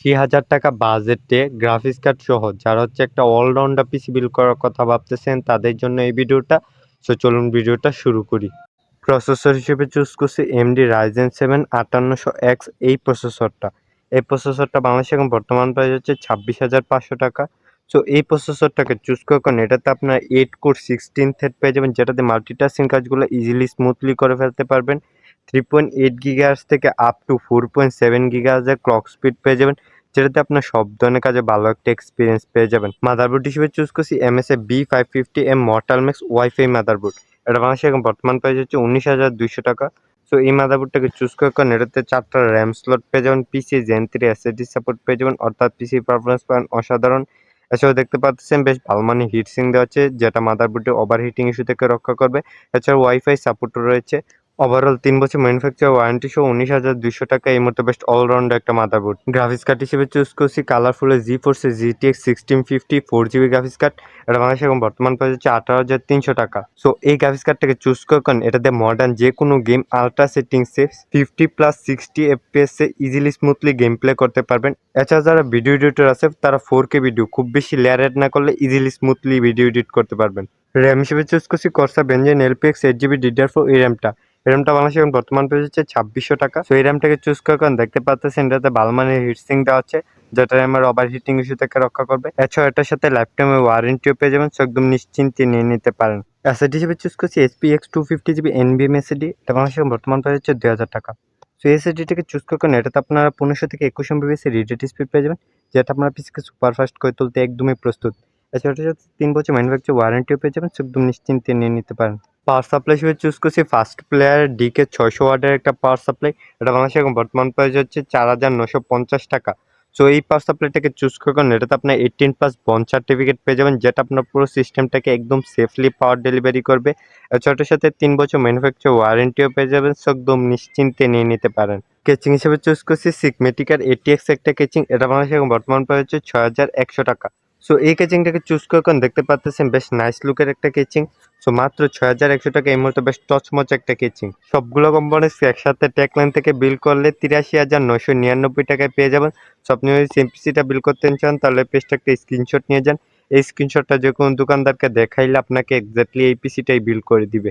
আশি হাজার টাকা বাজেটে গ্রাফিক্স কার্ড সহ, যারা হচ্ছে একটা অলরাউন্ডার পিসি বিল্ড করার কথা ভাবতেছেন, তাদের জন্য এই ভিডিওটা। সো চলুন ভিডিওটা শুরু করি। প্রসেসর হিসেবে চুজ করছি এমডি রাইজেন সেভেন আটান্নশো এক্স এই প্রসেসরটা। এই প্রসেসরটা বাংলাদেশে এখন বর্তমান প্রাইস হচ্ছে ছাব্বিশ হাজার পাঁচশো টাকা। সো এই প্রসেসরটাকে চুজ করে কারণ এটাতে আপনার এইট কোর সিক্সটিন থেট পেয়ে যাবেন, যেটাতে মাল্টিটাস্কিং কাজগুলো ইজিলি স্মুথলি করে ফেলতে পারবেন। থ্রি পয়েন্ট এইট গিগার্স থেকে up to four point seven গিগার্সের clock speed পেয়ে যাবেন, যেটাতে আপনার সব ধরনের কাজে ভালো একটা এক্সপিরিয়েন্স পেয়ে যাবেন। মাদারবোর্ড হিসেবে চুজ করছি MSI B five fifty M Mortar Max WiFi motherboard এটা বাংলাদেশে এখন বর্তমান প্রাইস হচ্ছে উনিশ হাজার দুইশো টাকা। সো এই মাদারবোর্ডটাকে চুজ করে কারণ এটাতে চারটা র্যাম স্লট পেয়ে যাবেন PC gen three SSD support পেয়ে যাবেন, অর্থাৎ পিসি পারফরমেন্স পান অসাধারণ। এছাড়াও দেখতে পাচ্ছেন বেশ ভালো মানে হিটসিং দেওয়া আছে, যেটা মাদারবোর্ডে ওভারহিটিং ইস্যু থেকে রক্ষা করবে। এছাড়া ওয়াইফাই সাপোর্টও রয়েছে। ওভারঅল তিন বছর ম্যানুফ্যাকচার ওয়ারেন্টি সহ উনিশ হাজার দুশো টাকা এই মতো বেস্ট অলরাউন্ড একটা মাদারবোর্ড গ্রাফিক্স কার্ড হিসেবে চুজ করছি কালারফুলের জি ফোর্সে GTX sixteen fifty four GB graphics card এটা বাংলাদেশে এখন বর্তমান প্রাইস হচ্ছে আঠারো হাজার তিনশো টাকা। সো এই গ্রাফিক্স কার্ডটাকে চুজ করে কারণ এটাতে মডার্ন যে কোনো গেম আলট্রা সেটিংসে ফিফটি প্লাস সিক্সটি এফপিএসে ইজিলি স্মুথলি গেম প্লে করতে পারবেন। এছাড়া যারা ভিডিও এডিটর আছে, তারা ফোর কে ভিডিও খুব বেশি লেয়ার এড না করলে ইজিলি স্মুথলি ভিডিও এডিট করতে পারবেন। র্যাম হিসেবে চুজ করছি Corsair Vengeance LPX eight GB DDR four এই র্যামটা র্যামটা বাংলাদেশে এখন বর্তমান প্রাইস হচ্ছে ছাব্বিশশো টাকা। সো এই র্যামটাকে চুজ করার কারণ দেখতে পাচ্ছেন এটাতে ভালো মানের হিটসিং দেওয়া আছে, যেটা আমার ওভার হিটিং ইস্যু থেকে রক্ষা করবে। এছাড়া এটার সাথে লাইফ ওয়ারেন্টিও পেয়ে যাবেন একদম নিশ্চিন্তে নিয়ে নিতে পারেন। অ্যাসেট হিসেবে চুজ করছি SP X two fifty GB এনবিএম SSD এটা বাংলাদেশে এখন বর্তমান প্রাইস হচ্ছে দুই হাজার টাকা। সো এসএডিটাকে চুজ করার কারণ এটাতে আপনারা পনেরোশো থেকে একুশ এমবিবিএস রিডেট স্পিড পেয়ে যাবেন, যেটা আপনার পিসিকে সুপারফাস্ট করে তুলতে একদমই প্রস্তুত। এছাড়া সাথে তিন বছর ম্যানুফ্যাকচার ওয়ারেন্টিও পেয়ে যাবেন একদম নিশ্চিন্তে নিয়ে নিতে পারেন। পাওয়ার সাপ্লাই হিসেবে চুজ করছি। ফার্স্ট প্লেয়ার ডিকে ছয়শো ওয়ার্ডের একটা পাওয়ার সাপ্লাই এটা বাংলাদেশে এখন বর্তমান প্রাইস হচ্ছে চার হাজার নশো পঞ্চাশ টাকা। সো এই পাওয়ার সাপ্লাইটাকে চুজ করে কারণ এটাতে আপনার এইটিন প্লাস বন সার্টিফিকেট পেয়ে যাবেন, যেটা আপনার পুরো সিস্টেমটাকে একদম সেফলি পাওয়ার ডেলিভারি করবে। এছাড়াটার সাথে তিন বছর ম্যানুফ্যাকচার ওয়ারেন্টিও পেয়ে যাবেন সো একদম নিশ্চিন্তে নিয়ে নিতে পারেন। কেচিং হিসেবে চুজ করছি সিকমেটিকার এটিএক্স একটা কেচিং এটা বাংলাদেশে এখন বর্তমান প্রাইস হচ্ছে ছয় হাজার একশো টাকা। সো এই কেচিংটাকে চুজ করে কারণ দেখতে পাচ্ছেন বেশ নাইস লুকের একটা কেচিং সো মাত্র ছয় হাজার একশো টাকা এই মুহূর্তে বেশ টচমচ একটা কেচিং সবগুলো কোম্পানির একসাথে ট্যাকলাইন থেকে বিল করলে তিরাশি হাজার নয়শো নিরানব্বই টাকায় পেয়ে যাবেন। সো আপনি যদি সিম্পিসিটা বিল করতে চান, তাহলে পেজটা একটা স্ক্রিনশট নিয়ে যান। এই স্ক্রিনশটটা যে কোনো দোকানদারকে দেখাইলে আপনাকে এক্স্যাক্টলি এই পিসিটাই বিল করে দিবে।